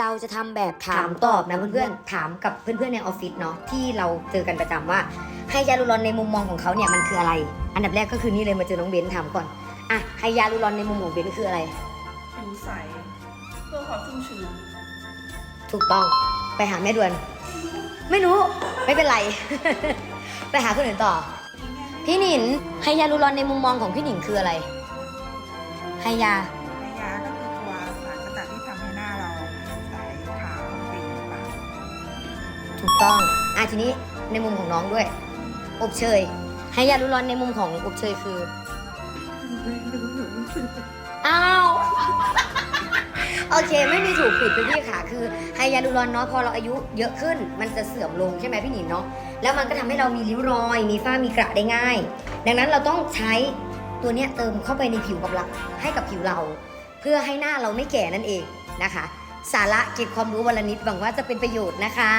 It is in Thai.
เราจะทำแบบถามตอบนะเพื่อนๆถามกับเพื่อนๆในออฟฟิศเนาะที่เราเจอกันประจำว่าไฮยาลูรอนในมุมมองของเขาเนี่ยมันคืออะไร อันดับแรกก็คือนี่เลยมาเจอน้องเบนถามก่อนอะไฮยาลูรอนในมุมของเบนคืออะไรผิวใสเพื่อความชุ่มชื้นถูกต้องไปหาแม่ด่วน ไม่รู้ไม่เป็นไร ไปหาคนอื่นต่อ พี่หนินไฮยาลูรอนในมุมมองของพี่หนิงคืออะไรไฮยาในยา ถูกต้อง อะทีนี้ในมุมของน้องด้วย อบเชยไฮยาลูร้อนในมุมของอบเชยคือ อ้าว โอเค ไม่มีถูกผิดพี่พี่ค่ะ คือไฮยาลูรอนเนาะพอเราอายุเยอะขึ้น มันจะเสื่อมลงใช่ไหมพี่หนินเนาะแล้วมันก็ทำให้เรามีริ้วรอย มีฝ้ามีกระได้ง่าย ดังนั้นเราต้องใช้ตัวเนี้ยเติมเข้าไปในผิวกับเราให้กับผิวเรา เพื่อให้หน้าเราไม่แก่นั่นเองนะคะ สาระเก็บความรู้วันละนิดหวังว่าจะเป็นประโยชน์นะคะ